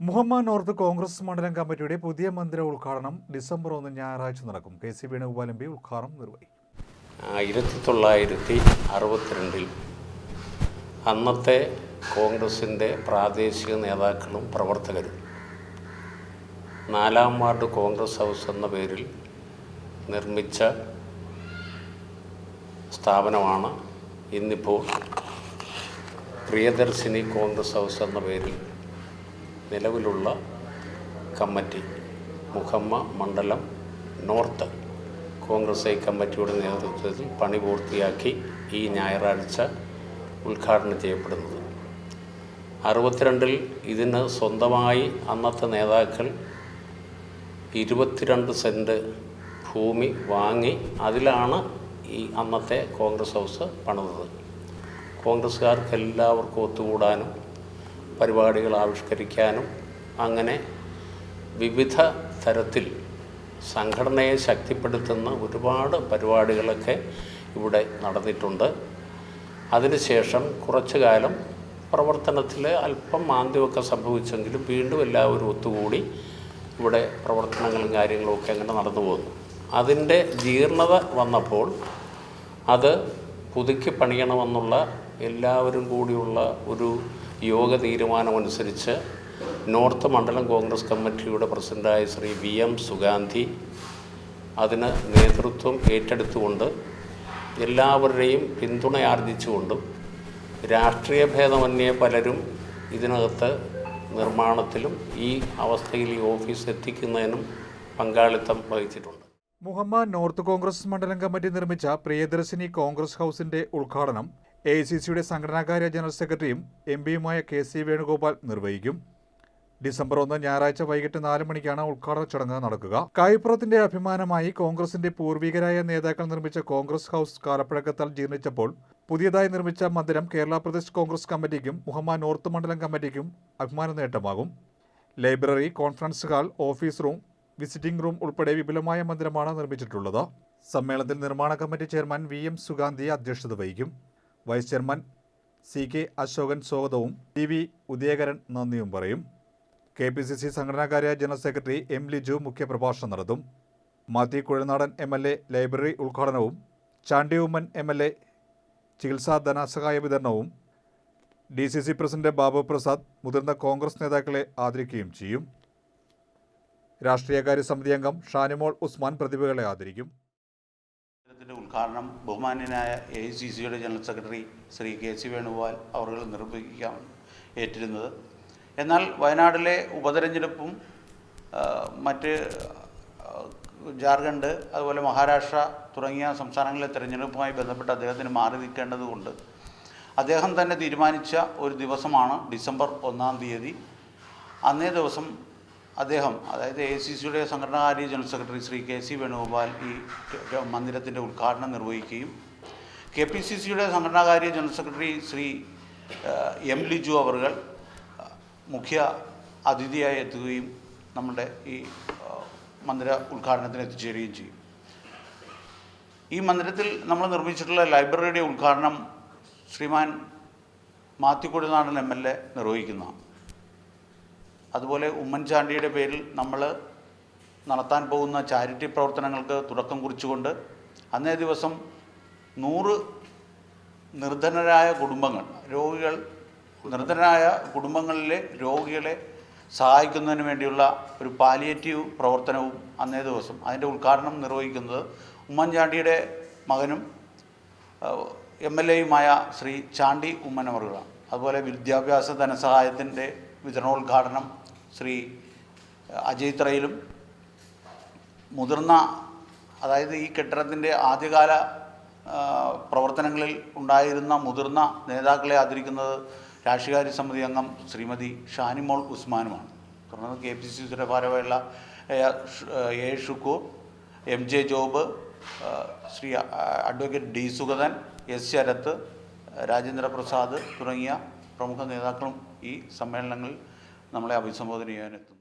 Muhammad north Congress മണ്ഡലം കമ്മിറ്റിയുടെ പുതിയ മന്ദിര ഉദ്ഘാടനം ഡിസംബർ ഒന്ന് ഞായറാഴ്ച നടക്കും. K C Venugopal M P ഉദ്ഘാടനം നിർവഹിക്കും. ആയിരത്തി തൊള്ളായിരത്തി അറുപത്തിരണ്ടിൽ അന്നത്തെ കോൺഗ്രസിന്റെ പ്രാദേശിക നേതാക്കളും പ്രവർത്തകരും നാലാം വാർഡ് കോൺഗ്രസ് ഹൗസ് എന്ന പേരിൽ നിർമ്മിച്ച സ്ഥാപനമാണ് ഇന്നിപ്പോൾ പ്രിയദർശിനി കോൺഗ്രസ് ഹൗസ് എന്ന പേരിൽ നിലവിലുള്ള കമ്മിറ്റി മുഹമ്മ മണ്ഡലം നോർത്ത്. കോൺഗ്രസ് ഐ കമ്മിറ്റിയുടെ നേതൃത്വത്തിൽ പണി പൂർത്തിയാക്കി ഈ ഞായറാഴ്ച ഉദ്ഘാടനം ചെയ്യപ്പെടുന്നത്. അറുപത്തിരണ്ടിൽ ഇതിന് സ്വന്തമായി അന്നത്തെ നേതാക്കൾ ഇരുപത്തിരണ്ട് സെന്റ് ഭൂമി വാങ്ങി അതിലാണ് ഈ അന്നത്തെ കോൺഗ്രസ് ഹൗസ് പണിതത്. കോൺഗ്രസ്സുകാർക്ക് എല്ലാവർക്കും ഒത്തുകൂടാനും പരിപാടികൾ ആവിഷ്കരിക്കാനും അങ്ങനെ വിവിധ തരത്തിൽ സംഘടനയെ ശക്തിപ്പെടുത്തുന്ന ഒരുപാട് പരിപാടികളൊക്കെ ഇവിടെ നടന്നിട്ടുണ്ട്. അതിനുശേഷം കുറച്ചു കാലം പ്രവർത്തനത്തിൽ അല്പം മാന്ദ്യമൊക്കെ സംഭവിച്ചെങ്കിലും വീണ്ടും എല്ലാവരും ഒത്തുകൂടി ഇവിടെ പ്രവർത്തനങ്ങളും കാര്യങ്ങളും ഒക്കെ അങ്ങനെ നടന്നു പോകുന്നു. അതിന്റെ ജീർണത വന്നപ്പോൾ അത് പുതുക്കി പണിയണമെന്നുള്ള എല്ലാവരും കൂടിയുള്ള ഒരു യോഗ തീരുമാനമനുസരിച്ച് നോർത്ത് മണ്ഡലം കോൺഗ്രസ് കമ്മിറ്റിയുടെ പ്രസിഡന്റായ ശ്രീ വി എം സുഗാന്ധി അതിന് നേതൃത്വം ഏറ്റെടുത്തുകൊണ്ട് എല്ലാവരുടെയും പിന്തുണയാർജിച്ചുകൊണ്ടും രാഷ്ട്രീയ ഭേദമന്യേ പലരും ഇതിനകത്ത് നിർമ്മാണത്തിലും ഈ അവസ്ഥയിൽ ഈ ഓഫീസ് എത്തിക്കുന്നതിനും പങ്കാളിത്തം വഹിച്ചിട്ടുണ്ട്. മുഹമ്മദ് നോർത്ത് കോൺഗ്രസ് മണ്ഡലം കമ്മിറ്റി നിർമ്മിച്ച പ്രിയദർശിനി കോൺഗ്രസ് ഹൗസിന്റെ ഉദ്ഘാടനം എ ഐ സി സിയുടെ സംഘടനാകാര്യ ജനറൽ സെക്രട്ടറിയും എം പിയുമായ കെ സി വേണുഗോപാൽ നിർവഹിക്കും. ഡിസംബർ ഒന്ന് ഞായറാഴ്ച വൈകിട്ട് നാല് മണിക്കാണ് ഉദ്ഘാടന ചടങ്ങ് നടക്കുക. കായ്പുറത്തിന്റെ അഭിമാനമായി കോൺഗ്രസിന്റെ പൂർവികരായ നേതാക്കൾ നിർമ്മിച്ച കോൺഗ്രസ് ഹൗസ് കാലപ്പഴക്കത്താൽ ജീർണിച്ചപ്പോൾ പുതിയതായി നിർമ്മിച്ച മന്ദിരം കേരള പ്രദേശ് കോൺഗ്രസ് കമ്മിറ്റിക്കും മുഹമ്മ നോർത്ത് മണ്ഡലം കമ്മിറ്റിക്കും അഭിമാന നേട്ടമാകും. Library conference hall office room visiting room ഉൾപ്പെടെ വിപുലമായ മന്ദിരമാണ് നിർമ്മിച്ചിട്ടുള്ളത്. സമ്മേളനത്തിൽ നിർമ്മാണ committee chairman V M Sugandhi അധ്യക്ഷത വഹിക്കും. Vice chairman C K Ashokan സ്വാഗതവും. ടി വി ഉദയകരൻ നന്ദിയും പറയും. കെ പി സി സി സംഘടനാകാര്യ ജനറൽ സെക്രട്ടറി എം ലിജു മുഖ്യപ്രഭാഷണം നടത്തും. Mathew Kuzhanadan M L A library ഉദ്ഘാടനവും. Chandy Oommen M L A ചികിത്സാ ധനസഹായ വിതരണവും. D C C president Babu Prasad മുതിർന്ന കോൺഗ്രസ് നേതാക്കളെ ആദരിക്കുകയും ചെയ്യും. രാഷ്ട്രീയകാര്യ സമിതി അംഗം ഷാനിമോൾ ഉസ്മാൻ പ്രതിഭകളെ ആദരിക്കും. ഇതിന്റെ ഉദ്ഘാടനം ബഹുമാന്യനായ എ ഐ സി സിയുടെ general secretary Shri K C Venugopal അവർ നിർവഹിക്കാൻ ഏറ്റിരുന്നത് എന്നാൽ വയനാട്ടിലെ ഉപതെരഞ്ഞെടുപ്പും മറ്റ് ജാർഖണ്ഡ് അതുപോലെ മഹാരാഷ്ട്ര തുടങ്ങിയ സംസ്ഥാനങ്ങളിലെ തെരഞ്ഞെടുപ്പുമായി ബന്ധപ്പെട്ട് അദ്ദേഹത്തിന് മാറി നിൽക്കേണ്ടതുകൊണ്ട് അദ്ദേഹം തന്നെ തീരുമാനിച്ച ഒരു ദിവസമാണ് ഡിസംബർ ഒന്നാം തീയതി. അന്നേ ദിവസം അദ്ദേഹം അതായത് എ സി സിയുടെ സംഘടനാകാര്യ general secretary Shri K C Venugopal ഈ മന്ദിരത്തിന്റെ ഉദ്ഘാടനം നിർവഹിക്കുകയും കെ പി സി സിയുടെ സംഘടനാകാര്യ general secretary Shri M Liju അവർകൾ മുഖ്യ അതിഥിയായി എത്തുകയും നമ്മുടെ ഈ മന്ദിര ഉദ്ഘാടനത്തിന് എത്തിച്ചേരുകയും ചെയ്യും. ഈ മന്ദിരത്തിൽ നമ്മൾ നിർമ്മിച്ചിട്ടുള്ള ലൈബ്രറിയുടെ ഉദ്ഘാടനം Sriman Mathew Kodinadan M L A നിർവഹിക്കുന്നതാണ്. അതുപോലെ ഉമ്മൻചാണ്ടിയുടെ പേരിൽ നമ്മൾ നടത്താൻ പോകുന്ന ചാരിറ്റി പ്രവർത്തനങ്ങൾക്ക് തുടക്കം കുറിച്ചുകൊണ്ട് അന്നേ ദിവസം നൂറ് നിർധനരായ കുടുംബങ്ങൾ രോഗികൾ നിർധനരായ കുടുംബങ്ങളിലെ രോഗികളെ സഹായിക്കുന്നതിന് വേണ്ടിയുള്ള ഒരു പാലിയേറ്റീവ് പ്രവർത്തനവും അന്നേ ദിവസം അതിന്റെ ഉദ്ഘാടനം നിർവഹിക്കുന്നത് ഉമ്മൻചാണ്ടിയുടെ മകനും എം എൽ എയുമായ ശ്രീ ചാണ്ടി ഉമ്മനവറുകളാണ് അതുപോലെ വിദ്യാഭ്യാസ ധനസഹായത്തിന്റെ വിതരണോദ്ഘാടനം ശ്രീ അജയ് ത്രയിലും മുതിർന്ന അതായത് ഈ കെട്ടിടത്തിന്റെ ആദ്യകാല പ്രവർത്തനങ്ങളിൽ ഉണ്ടായിരുന്ന മുതിർന്ന നേതാക്കളെ ആദരിക്കുന്നത് രാഷ്ട്രീയകാര്യ സമിതി അംഗം ശ്രീമതി ഷാനിമോൾ ഉസ്മാനുമാണ്. തുടർന്ന് കെ പി സി സിയുടെ ഭാരവാഹിയുള്ള A A Shukkoor M J Job Shri advocate D Sugathan S Sarath Rajendra Prasad തുടങ്ങിയ പ്രമുഖ നേതാക്കളും ഈ സമ്മേളനങ്ങളിൽ നമ്മളെ അഭിസംബോധന ചെയ്യാനെത്തുന്നു